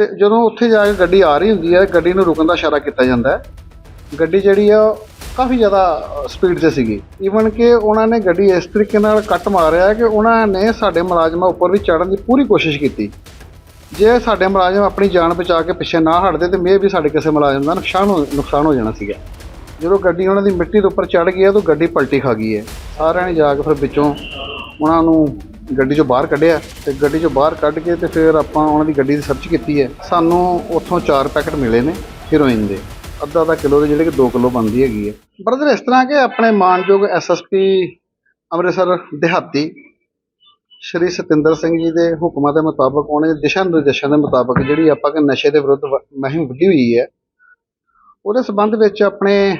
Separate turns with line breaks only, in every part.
ਤੇ ਜਦੋਂ ਉੱਥੇ ਜਾ ਕੇ ਗੱਡੀ ਆ ਰਹੀ ਹੁੰਦੀ ਹੈ, ਗੱਡੀ ਨੂੰ ਰੁਕਣ ਦਾ ਇਸ਼ਾਰਾ ਕੀਤਾ ਜਾਂਦਾ ਹੈ। ਗੱਡੀ ਜਿਹੜੀ ਆ ਉਹ ਕਾਫੀ ਜ਼ਿਆਦਾ ਸਪੀਡ ਤੇ ਸੀਗੀ। ਈਵਨ ਕਿ ਉਹਨਾਂ ਨੇ ਗੱਡੀ ਇਸ ਤਰੀਕੇ ਨਾਲ ਕੱਟ ਮਾਰਿਆ ਕਿ ਉਹਨਾਂ ਨੇ ਸਾਡੇ ਮੁਲਾਜ਼ਮਾਂ ਉੱਪਰ ਵੀ ਚੜ੍ਹਨ ਦੀ ਪੂਰੀ ਕੋਸ਼ਿਸ਼ ਕੀਤੀ। ਜੇ ਸਾਡੇ ਮੁਲਾਜ਼ਮ ਆਪਣੀ ਜਾਨ ਬਚਾ ਕੇ ਪਿੱਛੇ ਨਾ ਹਟਦੇ, ਤੇ ਮੇ ਵੀ ਸਾਡੇ ਕਿਸੇ ਮੁਲਾਜ਼ਮ ਦਾ ਨੁਕਸਾਨ ਹੋ ਨੁਕਸਾਨ ਹੋ ਜਾਣਾ ਸੀਗਾ। ਜਦੋਂ ਗੱਡੀ ਉਹਨਾਂ ਦੀ ਮਿੱਟੀ ਦੇ ਉੱਪਰ ਚੜ ਗਈ ਹੈ, ਤਾਂ ਗੱਡੀ ਪਲਟੀ ਖਾ ਗਈ ਹੈ। ਸਾਰਿਆਂ ਨੇ ਜਾ ਕੇ ਫਿਰ ਵਿੱਚੋਂ ਉਹਨਾਂ ਨੂੰ ਗੱਡੀ ਚੋਂ ਬਾਹਰ ਕੱਢਿਆ ਤੇ ਗੱਡੀ ਚੋਂ ਬਾਹਰ ਕੱਢ ਕੇ ਤੇ ਫਿਰ ਆਪਾਂ ਉਹਨਾਂ ਦੀ ਗੱਡੀ ਦੀ ਸਰਚ ਕੀਤੀ ਹੈ। ਸਾਨੂੰ ਉੱਥੋਂ 4 ਪੈਕੇਟ ਮਿਲੇ ਨੇ ਹੀਰੋਇਨ ਦੇ। ਅੱਧਾ ਅੱਧਾ ਕਿਲੋ ਦੇ ਜਿਹੜੇ ਕਿ 2 ਕਿਲੋ ਬਣਦੀ ਹੈਗੀ ਹੈ। ਬਰਦਰ ਇਸ ਤਰ੍ਹਾਂ ਕਿ ਆਪਣੇ ਮਾਨਯੋਗ ਐਸਐਸਪੀ ਅੰਮ੍ਰਿਤਸਰ ਦਿਹਾਤੀ, ਸ਼੍ਰੀ ਸਤਿੰਦਰ ਸਿੰਘ ਜੀ ਦੇ ਹੁਕਮਾਂ ਦੇ ਮੁਤਾਬਕ ਉਹਨੇ ਦਿਸ਼ਾ ਨਿਰਦੇਸ਼ਾਂ ਦੇ ਮੁਤਾਬਕ ਜਿਹੜੀ ਆਪਾਂ ਕਿ ਨਸ਼ੇ ਦੇ ਵਿਰੁੱਧ ਵ- ਮੁਹਿੰਮ ਵਿੱਢੀ ਹੋਈ ਹੈ। ਉਹਦੇ ਸਬੰਧ ਵਿੱਚ ਆਪਣੇ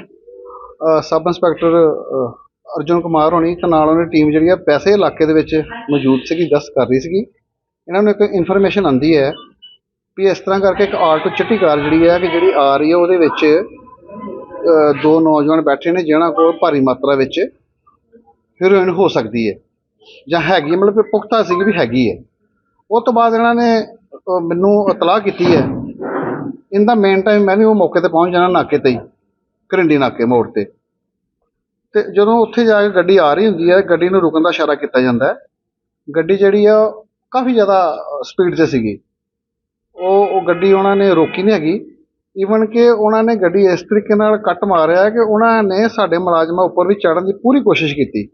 ਸਬ ਇੰਸਪੈਕਟਰ ਅਰਜੁਨ ਕੁਮਾਰ ਹੋਣੀ ਤੇ ਨਾਲ ਉਹਨਾਂ ਦੀ ਟੀਮ ਜਿਹੜੀ ਆ ਪੈਸੇ ਇਲਾਕੇ ਦੇ ਵਿੱਚ ਮੌਜੂਦ ਸੀਗੀ ਗਸ਼ਤ ਕਰ ਰਹੀ ਸੀਗੀ। ਇਹਨਾਂ ਨੂੰ ਇੱਕ ਇਨਫੋਰਮੇਸ਼ਨ ਆਂਦੀ ਹੈ ਵੀ ਇਸ ਤਰ੍ਹਾਂ ਕਰਕੇ ਇੱਕ ਆਲਟੋ ਚਿੱਟੀ ਕਾਰ ਜਿਹੜੀ ਹੈ ਕਿ ਜਿਹੜੀ ਆ ਰਹੀ ਹੈ ਉਹਦੇ ਵਿੱਚ ਦੋ ਨੌਜਵਾਨ ਬੈਠੇ ਨੇ ਜਿਹਨਾਂ ਕੋਲ ਭਾਰੀ ਮਾਤਰਾ ਵਿੱਚ ਹੀਰੋਇਨ ਹੋ ਸਕਦੀ ਹੈ। ਜਾਂ ਹੈਗੀ ਮਤਲਬ ਪੁਖਤਾ ਸੀਗੀ ਵੀ ਹੈਗੀ ਹੈ। ਉਹ ਤੋਂ ਬਾਅਦ ਇਹਨਾਂ ਨੇ ਮੈਨੂੰ ਇਤਲਾਹ ਕੀਤੀ ਹੈ। ਇਨ ਦਾ ਮੇਨ ਟਾਈਮ ਮੈਂ ਵੀ ਉਹ ਮੌਕੇ ਤੇ ਪਹੁੰਚ ਜਾਣਾ ਨਾਕੇ ਤੇ ਹੀ, ਘਰਿੰਡੀ ਨਾਕੇ ਮੋੜ ਤੇ। ਤੇ ਜਦੋਂ ਉੱਥੇ ਜਾ ਕੇ ਗੱਡੀ ਆ ਰਹੀ ਹੁੰਦੀ ਹੈ, ਗੱਡੀ ਨੂੰ ਰੁਕਣ ਦਾ ਇਸ਼ਾਰਾ ਕੀਤਾ ਜਾਂਦਾ ਗੱਡੀ ਜਿਹੜੀ ਆ ਉਹ ਕਾਫੀ ਜ਼ਿਆਦਾ ਸਪੀਡ ਤੇ ਸੀਗੀ। ਉਹ ਉਹ ਗੱਡੀ ਉਹਨਾਂ ਨੇ ਰੋਕੀ ਨਹੀਂ ਹੈਗੀ। ਈਵਨ ਕਿ ਉਹਨਾਂ ਨੇ ਗੱਡੀ ਇਸ ਤਰੀਕੇ ਨਾਲ ਕੱਟ ਮਾਰਿਆ ਕਿ ਉਹਨਾਂ ਨੇ ਸਾਡੇ ਮੁਲਾਜ਼ਮਾਂ ਉੱਪਰ ਵੀ ਚੜ੍ਹਨ ਦੀ ਪੂਰੀ ਕੋਸ਼ਿਸ਼ ਕੀਤੀ।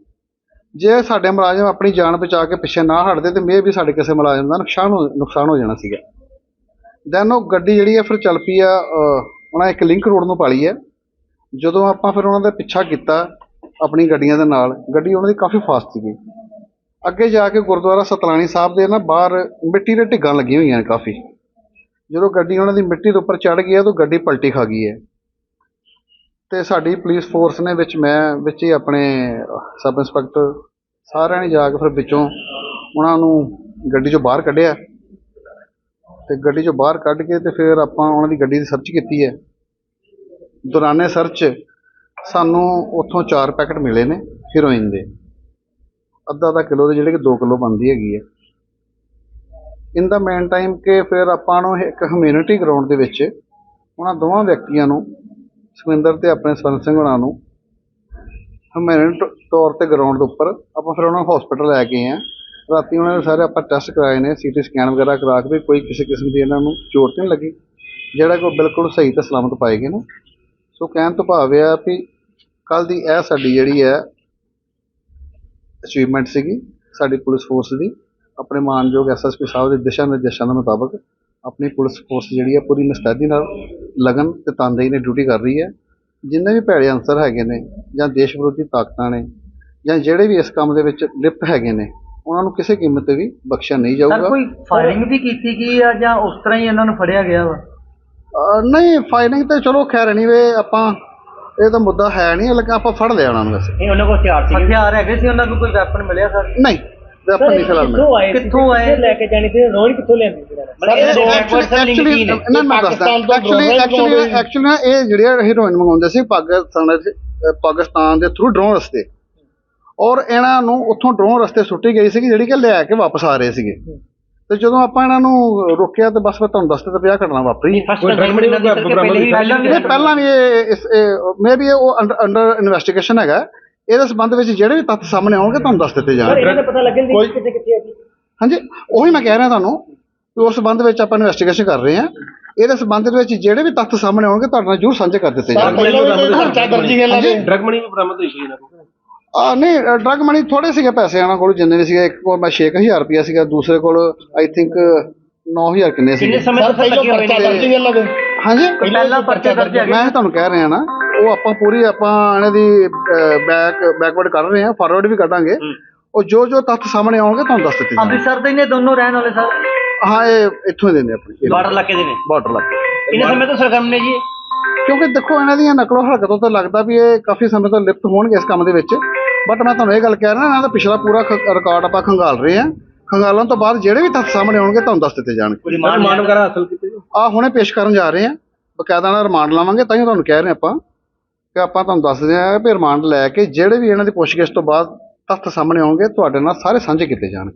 ਜੇ ਸਾਡੇ ਮੁਲਾਜ਼ਮ ਆਪਣੀ ਜਾਨ ਬਚਾ ਕੇ ਪਿੱਛੇ ਨਾ ਹਟਦੇ, ਤੇ ਮੇ ਵੀ ਸਾਡੇ ਕਿਸੇ ਮੁਲਾਜ਼ਮ ਦਾ ਨੁਕਸਾਨ ਹੋ ਨੁਕਸਾਨ ਹੋ ਜਾਣਾ ਸੀਗਾ। ਦੈਨ ਉਹ ਗੱਡੀ ਜਿਹੜੀ ਹੈ, ਫਿਰ ਚੱਲ ਪਈ ਆ ਉਹਨਾਂ ਇੱਕ ਲਿੰਕ ਰੋਡ ਨੂੰ ਪਾਲੀ ਹੈ। ਜਦੋਂ ਆਪਾਂ ਫਿਰ ਉਹਨਾਂ ਦਾ ਪਿੱਛਾ ਕੀਤਾ ਆਪਣੀ ਗੱਡੀਆਂ ਦੇ ਨਾਲ। ਗੱਡੀ ਉਹਨਾਂ ਦੀ ਕਾਫੀ ਫਾਸਟ ਸੀਗੀ। ਅੱਗੇ ਜਾ ਕੇ ਗੁਰਦੁਆਰਾ ਸਤਲਾਣੀ ਸਾਹਿਬ ਦੇ ਨਾ ਬਾਹਰ ਮਿੱਟੀ ਦੇ ਢਿੱਗਾਂ ਲੱਗੀਆਂ ਹੋਈਆਂ ਨੇ ਕਾਫੀ। ਜਦੋਂ ਗੱਡੀ ਉਹਨਾਂ ਦੀ ਮਿੱਟੀ ਦੇ ਉੱਪਰ ਚੜ ਗਈ ਹੈ ਤਾਂ ਗੱਡੀ ਪਲਟੀ ਖਾ ਗਈ ਹੈ। ਤੇ ਸਾਡੀ ਪੁਲਿਸ ਫੋਰਸ ਨੇ ਵਿੱਚ ਮੈਂ, ਵਿੱਚ ਹੀ ਆਪਣੇ ਸਬ ਇੰਸਪੈਕਟਰ ਸਾਰਿਆਂ ਨੇ ਜਾ ਕੇ ਫਿਰ ਵਿੱਚੋਂ ਉਹਨਾਂ ਨੂੰ ਗੱਡੀ ਚੋਂ ਬਾਹਰ ਕੱਢਿਆ। ਤੇ ਗੱਡੀ ਚੋਂ ਬਾਹਰ ਕੱਢ ਕੇ ਤੇ ਫਿਰ ਆਪਾਂ ਉਹਨਾਂ ਦੀ ਗੱਡੀ ਦੀ ਸਰਚ ਕੀਤੀ ਹੈ। ਦੌਰਾਨੇ ਸਰਚ ਸਾਨੂੰ ਉੱਥੋਂ ਚਾਰ ਪੈਕੇਟ ਮਿਲੇ ਨੇ ਹੀਰੋਇਨ ਦੇ। ਅੱਧਾ ਅੱਧਾ ਕਿਲੋ ਦੇ ਜਿਹੜੇ ਕਿ 2 ਕਿਲੋ ਬਣਦੀ ਹੈਗੀ ਹੈ। ਇਨ ਦਾ ਮੇਨ ਟਾਈਮ ਕਿ ਫਿਰ ਆਪਾਂ ਨੂੰ ਇੱਕ ਹਮਿਊਨਿਟੀ ਗਰਾਊਂਡ ਦੇ ਵਿੱਚ ਉਹਨਾਂ ਦੋਵਾਂ ਵਿਅਕਤੀਆਂ ਨੂੰ, ਸੁਖਵਿੰਦਰ ਤੇ ਆਪਣੇ ਸਵਰਨ ਸਿੰਘ ਹੋਣਾ ਨੂੰ ਹਮਿਊਨਿਟ ਤੌਰ ਤੇ ਗਰਾਊਂਡ ਦੇ ਉੱਪਰ ਆਪਾਂ ਫਿਰ ਉਹਨਾਂ ਨੂੰ ਹਸਪੀਟਲ ਲੈ ਗਏ ਆ ਰਾਤੀ ਉਹਨਾਂ ਨੇ ਸਾਰੇ ਆਪਾਂ ਟੈਸਟ ਕਰਾਏ ਨੇ ਸੀਟੀ ਸਕੈਨ ਵਗੈਰਾ ਕਰਾ ਕੇ ਵੀ ਕੋਈ ਕਿਸੇ ਕਿਸਮ ਦੀ ਇਹਨਾਂ ਨੂੰ ਚੋਟ ਨਹੀਂ ਲੱਗੀ, ਜਿਹੜਾ ਕਿ ਉਹ ਬਿਲਕੁਲ ਸਹੀ ਤੇ ਸਲਾਮਤ ਪਾਏ ਗਏ ਨੇ। ਸੋ ਕਹਿਣ ਤੋਂ ਭਾਵ ਇਹ ਆ ਵੀ ਕੱਲ ਦੀ ਇਹ ਸਾਡੀ ਜਿਹੜੀ ਹੈ ਅਚੀਵਮੈਂਟ ਸੀਗੀ ਸਾਡੀ ਪੁਲਿਸ ਫੋਰਸ ਦੀ। ਆਪਣੇ ਮਾਨਯੋਗ ਐਸਐਸਪੀ ਸਾਹਿਬ ਦੇ ਦਿਸ਼ਾ ਨਿਰਦੇਸ਼ਾਂ ਦੇ ਮੁਤਾਬਕ ਆਪਣੀ ਪੁਲਿਸ ਫੋਰਸ ਜਿਹੜੀ ਹੈ ਪੂਰੀ ਮੁਸਤੈਦੀ ਨਾਲ ਲਗਨ ਤੇ ਤਨਦੇਹੀ ਨਾਲ ਡਿਊਟੀ ਕਰ ਰਹੀ ਹੈ। ਜਿੰਨੇ ਵੀ ਭੈੜੇ ਅੰਸਰ ਹੈਗੇ ਨੇ ਜਾਂ ਦੇਸ਼ ਵਿਰੋਧੀ ਤਾਕਤਾਂ ਨੇ ਜਾਂ ਜਿਹੜੇ ਵੀ ਇਸ ਕੰਮ ਦੇ ਵਿੱਚ ਲਿਪਤ ਹੈਗੇ ਨੇ ਉਹਨਾਂ ਨੂੰ ਕਿਸੇ ਕੀਮਤ ਤੇ ਵੀ ਬਖਸ਼ਿਆ ਨਹੀਂ
ਸਰ
ਜਾਊਗਾ।
ਕੋਈ ਫਾਇਰਿੰਗ ਵੀ ਕੀਤੀ ਗਈ ਆ ਜਾਂ ਉਸ ਤਰ੍ਹਾਂ ਹੀ ਇਹਨਾਂ ਨੂੰ ਫੜਿਆ ਗਿਆ ਵਾ?
ਨਹੀਂ ਫਾਇਰਿੰਗ ਤੇ ਚਲੋ ਖੈਰ ਐਨੀਵੇ ਆਪਾਂ ਇਹ ਤਾਂ ਮੁੱਦਾ ਹੈ ਨਹੀਂ ਲੇਕਿਨ ਆਪਾਂ ਫੜ ਲਿਆ ਉਹਨਾਂ ਨੂੰ ਵੈਸੇ।
ਨਹੀਂ ਉਹਨਾਂ ਕੋਲ ਹਥਿਆਰ ਸੀ
ਹਥਿਆਰ ਹੈਗੇ ਸੀ ਉਹਨਾਂ ਕੋਲ ਕੋਈ ਵੈਪਨ ਮਿਲਿਆ ਸਰ?
ਨਹੀਂ ਆਪਾਂ ਨਹੀਂ ਫਿਲਹਾਲ ਮੈਂ
ਆਏ ਸੀ?
ਕਿੱਥੋਂ ਆਏ?
ਲੈ ਕੇ ਜਾਣੀ ਤੇ ਰੋਜ਼ ਕਿੱਥੋਂ ਲੈਂਦੇ ਨੇ
ਦੱਸਦਾ। ਐਕਚੁਅਲੀ ਐਕਚੁਅਲੀ ਐਕਚੁਅਲੀ ਇਹ ਜਿਹੜੇ ਹੀਰੋਇਨ ਮੰਗਾਉਂਦੇ ਸੀ ਪਾਕਿਸਤਾਨ ਪਾਕਿਸਤਾਨ ਦੇ ਥਰੂ ਡਰੋਨ ਰਸਤੇ। ਔਰ ਇਹਨਾਂ ਨੂੰ ਉੱਥੋਂ ਡਰੋਨ ਰਸਤੇ ਸੁੱਟੀ ਗਈ ਸੀ ਜਿਹੜੀ ਕਿ ਲਿਆ ਕੇ ਵਾਪਸ ਆ ਰਹੇ ਸੀਗੇ। ਤੇ ਜਦੋਂ ਆਪਾਂ ਇਹਨਾਂ ਨੂੰ ਰੋਕਿਆ ਤੇ ਬਸ ਮੈਂ ਤੁਹਾਨੂੰ ਦੱਸਦੇ ਤੇ ਪਿਆ ਘਟਨਾ ਵਾਪਰੀ।
ਪਹਿਲੇ ਹੀ
ਵੀ
ਨਹੀਂ ਪਹਿਲਾਂ ਵੀ ਇਹ ਇਸ ਮੇ ਵੀ ਉਹ ਅੰਡਰ ਇਨਵੈਸਟੀਗੇਸ਼ਨ ਹੈਗਾ। ਇਹਦੇ ਸੰਬੰਧ ਵਿੱਚ ਜਿਹੜੇ ਵੀ ਤੱਥ ਸਾਹਮਣੇ ਆਉਣਗੇ ਤੁਹਾਨੂੰ ਦੱਸ ਦਿੱਤੇ ਜਾਣਗੇ।
ਪਤਾ ਲੱਗਣ ਦੀ ਕਿੱਥੇ ਕਿੱਥੇ
ਹਾਂਜੀ ਉਹੀ ਮੈਂ ਕਹਿ ਰਿਹਾ ਤੁਹਾਨੂੰ ਕਿ ਉਸ ਸੰਬੰਧ ਵਿੱਚ ਆਪਾਂ ਇਨਵੈਸਟੀਗੇਸ਼ਨ ਕਰ ਰਹੇ ਹਾਂ। ਇਹਦੇ ਸੰਬੰਧ ਵਿੱਚ ਜਿਹੜੇ ਵੀ ਤੱਥ ਸਾਹਮਣੇ ਆਉਣਗੇ ਤੁਹਾਡੇ ਨਾਲ ਜ਼ਰੂਰ ਸਾਂਝੇ ਕਰ ਦਿੱਤੇ ਜਾਣਗੇ।
ਡਰਗ ਮਣੀ ਵੀ ਬਰਾਮਦ ਹੋਈ ਸੀ ਇਹਨਾਂ ਕੋਲ।
ਆ ਨਹੀਂ ਡਰਗ ਮਨੀ ਥੋੜੇ ਸੀਗੇ ਪੈਸੇ ਇਹਨਾਂ ਕੋਲ ਜਿੰਨੇ ਵੀ ਸੀਗੇ ਇੱਕ ਕੋਲ ਮੈਂ 6000 ਰੁਪਇਆ ਸੀਗਾ ਦੂਸਰੇ ਕੋਲ ਆਈ ਥਿੰਕ 9000 ਕਿੰਨੇ
ਕਿੰਨੇ
ਸੀਗੇ।
ਸਮੇਂ ਤੋਂ ਸਰ ਲੱਗੇ ਹੋਏ ਨੇ?
ਹਾਂਜੀ?
ਪਹਿਲਾਂ ਪਰਚੇ ਦਰਜ ਹੈਗੇ
ਮੈਂ ਤੁਹਾਨੂੰ ਕਹਿ ਰਿਹਾ ਨਾ ਉਹ ਆਪਾਂ ਪੂਰੀ ਆਪਾਂ ਇਹਨਾਂ ਦੀ ਬੈਕ ਬੈਕਵਰਡ ਕਰ ਰਹੇ ਹਾਂ ਫਾਰਵਰਡ ਵੀ ਕੱਢਾਂਗੇ। ਉਹ ਜੋ ਜੋ ਤੱਥ ਸਾਹਮਣੇ ਆਉਣਗੇ ਤੁਹਾਨੂੰ ਦੱਸ ਦਿੱਤੇ ਜਾਣਗੇ।
ਅੰਮ੍ਰਿਤਸਰ ਦੇ ਹੀ ਨੇ ਦੋਨੋਂ ਰਹਿਣ ਵਾਲੇ ਸਰ?
ਹਾਂ ਇਹ ਇੱਥੋਂ ਹੀ ਦੇ ਨੇ ਆਪਣੀ
ਬਾਰਡਰ ਇਲਾਕੇ ਦੇ ਨੇ?
ਬਾਰਡਰ ਲੱਗ
ਕਿੰਨੇ ਸਮੇਂ ਤੋਂ ਸਰਗਰਮ ਨੇ ਜੀ?
ਕਿਉਂਕਿ ਦੇਖੋ ਇਹਨਾਂ ਦੀਆਂ ਨਕਲੋ ਹਰਕਤੋਂ ਤਾਂ ਲੱਗਦਾ ਵੀ ਇਹ ਕਾਫੀ ਸਮੇਂ ਤੋਂ ਲਿਪਤ ਹੋਣਗੇ ਇਸ ਕੰਮ ਦੇ ਵਿੱਚ। ਬਟ ਮੈਂ ਤੁਹਾਨੂੰ ਇਹ ਗੱਲ ਕਹਿ ਰਿਹਾ ਇਹਨਾਂ ਦਾ ਪਿਛਲਾ ਪੂਰਾ ਰਿਕਾਰਡ ਆਪਾਂ ਖੰਗਾਲ ਰਹੇ ਹਾਂ। ਖੰਗਾਲਣ ਤੋਂ ਬਾਅਦ ਜਿਹੜੇ ਵੀ ਤੱਥ ਸਾਹਮਣੇ ਆਉਣਗੇ ਤੁਹਾਨੂੰ ਦੱਸ ਦਿੱਤੇ ਜਾਣਗੇ।
ਕੋਈ ਰਿਮਾਂਡ
ਮਾਨ ਵਗੈਰਾ ਹਾਸਲ ਕੀਤੇ ਜੀ
ਆ ਹੁਣੇ ਪੇਸ਼ ਕਰਨ ਜਾ ਰਹੇ ਹਾਂ। ਬਕਾਇਦਾ ਨਾਲ ਰਿਮਾਂਡ ਲਾਵਾਂਗੇ ਤਾਂ ਹੀ ਤੁਹਾਨੂੰ ਕਹਿ ਰਹੇ ਆਪਾਂ। ਕਿ ਆਪਾਂ ਤੁਹਾਨੂੰ ਦੱਸਦੇ ਹਾਂ ਵੀ ਰਿਮਾਂਡ ਲੈ ਕੇ ਜਿਹੜੇ ਵੀ ਇਹਨਾਂ ਦੀ ਪੁੱਛਗਿੱਛ ਤੋਂ ਬਾਅਦ ਤੱਥ ਸਾਹਮਣੇ ਆਉਣਗੇ ਤੁਹਾਡੇ ਨਾਲ ਸਾਰੇ ਸਾਂਝੇ ਕੀਤੇ ਜਾਣਗੇ।